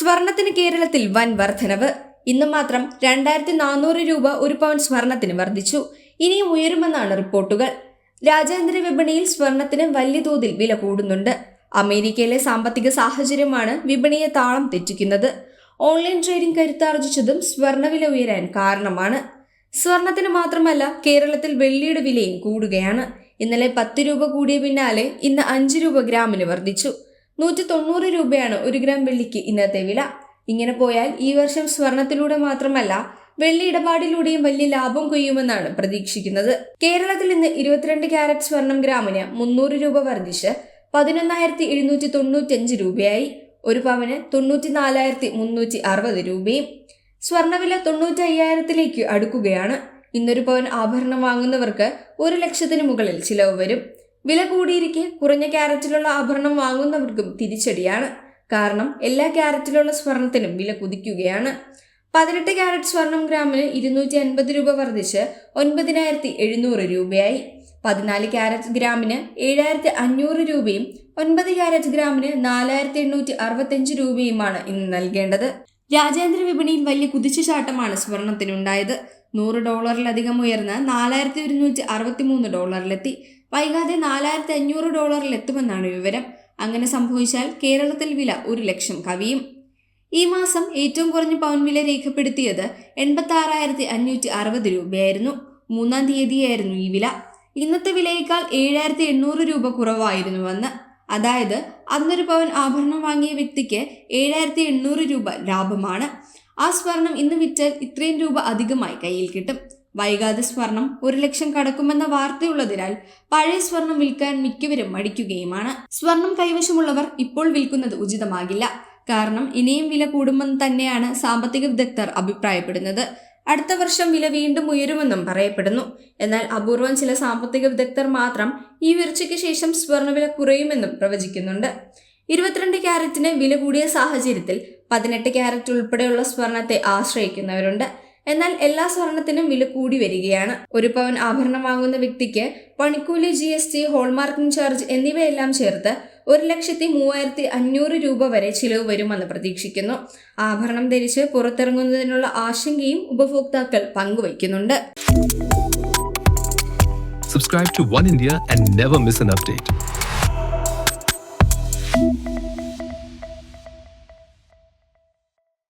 സ്വർണത്തിന് കേരളത്തിൽ വൻ വർധനവ്. ഇന്ന് മാത്രം രണ്ടായിരത്തി നാനൂറ് രൂപ ഒരു പവൻ സ്വർണത്തിന് വർദ്ധിച്ചു. ഇനിയും ഉയരുമെന്നാണ് റിപ്പോർട്ടുകൾ. രാജ്യാന്തര വിപണിയിൽ സ്വർണത്തിന് വലിയ തോതിൽ വില കൂടുന്നുണ്ട്. അമേരിക്കയിലെ സാമ്പത്തിക സാഹചര്യമാണ് വിപണിയെ താളം തെറ്റിക്കുന്നത്. ഓൺലൈൻ ട്രേഡിംഗ് കരുത്താർജിച്ചതും സ്വർണവില ഉയരാൻ കാരണമാണ്. സ്വർണത്തിന് മാത്രമല്ല കേരളത്തിൽ വെള്ളിയുടെ വിലയും കൂടുകയാണ്. ഇന്നലെ പത്ത് രൂപ കൂടിയ പിന്നാലെ ഇന്ന് അഞ്ച് രൂപ ഗ്രാമിന് വർദ്ധിച്ചു. നൂറ്റി തൊണ്ണൂറ് രൂപയാണ് ഒരു ഗ്രാം വെള്ളിക്ക് ഇന്നത്തെ വില. ഇങ്ങനെ പോയാൽ ഈ വർഷം സ്വർണത്തിലൂടെ മാത്രമല്ല വെള്ളി ഇടപാടിലൂടെയും വലിയ ലാഭം കൊയ്യുമെന്നാണ് പ്രതീക്ഷിക്കുന്നത്. കേരളത്തിൽ ഇന്ന് ഇരുപത്തിരണ്ട് ക്യാരറ്റ് സ്വർണം ഗ്രാമിന് മുന്നൂറ് രൂപ വർദ്ധിച്ച് പതിനൊന്നായിരത്തി എഴുന്നൂറ്റി തൊണ്ണൂറ്റഞ്ച് രൂപയായി. ഒരു പവന് തൊണ്ണൂറ്റി നാലായിരത്തി മുന്നൂറ്റി അറുപത് രൂപയും സ്വർണവില തൊണ്ണൂറ്റി അയ്യായിരത്തിലേക്ക് അടുക്കുകയാണ്. ഇന്നൊരു പവൻ ആഭരണം വാങ്ങുന്നവർക്ക് ഒരു ലക്ഷത്തിന് മുകളിൽ ചിലവ് വരും. വില കൂടിയിരിക്കെ കുറഞ്ഞ ക്യാരറ്റിലുള്ള ആഭരണം വാങ്ങുന്നവർക്കും തിരിച്ചടിയാണ്. കാരണം എല്ലാ ക്യാരറ്റിലുള്ള സ്വർണത്തിനും വില കുതിക്കുകയാണ്. പതിനെട്ട് ക്യാരറ്റ് സ്വർണം ഗ്രാമിന് ഇരുന്നൂറ്റി അൻപത് രൂപ വർദ്ധിച്ച് ഒൻപതിനായിരത്തി എഴുന്നൂറ് രൂപയായി. പതിനാല് ക്യാരറ്റ് ഗ്രാമിന് ഏഴായിരത്തി അഞ്ഞൂറ് രൂപയും ഒൻപത് ക്യാരറ്റ് ഗ്രാമിന് നാലായിരത്തി എണ്ണൂറ്റി അറുപത്തഞ്ച് രൂപയുമാണ് ഇന്ന് നൽകേണ്ടത്. രാജ്യാന്തര വിപണിയിൽ വലിയ കുതിച്ചുചാട്ടമാണ് സ്വർണത്തിനുണ്ടായത്. നൂറ് ഡോളറിലധികം ഉയർന്ന് നാലായിരത്തി ഒരുന്നൂറ്റി അറുപത്തി മൂന്ന് ഡോളറിലെത്തി. വൈകാതെ നാലായിരത്തി അഞ്ഞൂറ് ഡോളറിൽ എത്തുമെന്നാണ് വിവരം. അങ്ങനെ സംഭവിച്ചാൽ കേരളത്തിൽ വില ഒരു ലക്ഷം കവിയും. ഈ മാസം ഏറ്റവും കുറഞ്ഞ പവൻ വില രേഖപ്പെടുത്തിയത് എൺപത്തി ആറായിരത്തി അഞ്ഞൂറ്റി അറുപത് രൂപയായിരുന്നു. മൂന്നാം തീയതിയായിരുന്നു ഈ വില. ഇന്നത്തെ വിലയേക്കാൾ ഏഴായിരത്തി എണ്ണൂറ് രൂപ കുറവായിരുന്നുവെന്ന്. അതായത് അന്നൊരു പവൻ ആഭരണം വാങ്ങിയ വ്യക്തിക്ക് ഏഴായിരത്തി എണ്ണൂറ് രൂപ ലാഭമാണ്. ആ സ്വർണം ഇന്ന് വിറ്റാൽ ഇത്രയും രൂപ അധികമായി കയ്യിൽ കിട്ടും. വൈകാതെ സ്വർണം ഒരു ലക്ഷം കടക്കുമെന്ന വാർത്തയുള്ളതിനാൽ പഴയ സ്വർണം വിൽക്കാൻ മിക്കവരും മടിക്കുകയുമാണ്. സ്വർണം കൈവശമുള്ളവർ ഇപ്പോൾ വിൽക്കുന്നത് ഉചിതമാകില്ല. കാരണം ഇനിയും വില കൂടുമെന്ന് തന്നെയാണ് സാമ്പത്തിക വിദഗ്ധർ അഭിപ്രായപ്പെടുന്നത്. അടുത്ത വർഷം വില വീണ്ടും ഉയരുമെന്നും പറയപ്പെടുന്നു. എന്നാൽ അപൂർവം ചില സാമ്പത്തിക വിദഗ്ധർ മാത്രം ഈ ഉയർച്ചയ്ക്ക് ശേഷം സ്വർണവില കുറയുമെന്നും പ്രവചിക്കുന്നുണ്ട്. ഇരുപത്തിരണ്ട് ക്യാരറ്റിന് വില കൂടിയ സാഹചര്യത്തിൽ പതിനെട്ട് ക്യാരറ്റ് ഉൾപ്പെടെയുള്ള സ്വർണത്തെ ആശ്രയിക്കുന്നവരുണ്ട്. എന്നാൽ എല്ലാ സ്വർണത്തിനും വില കൂടി വരികയാണ്. ഒരു പവൻ ആഭരണം വാങ്ങുന്ന വ്യക്തിക്ക് പണിക്കൂലി G S T hallmarking charge എന്നിവയെല്ലാം ചേർത്ത് ഒരു ലക്ഷത്തി മൂവായിരത്തി അഞ്ഞൂറ് രൂപ വരെ ചിലവ് വരുമെന്ന് പ്രതീക്ഷിക്കുന്നു. ആഭരണം ധരിച്ച് പുറത്തിറങ്ങുന്നതിനുള്ള ആശങ്കയും ഉപഭോക്താക്കൾ പങ്കുവയ്ക്കുന്നുണ്ട്. Subscribe to One India and never miss an update.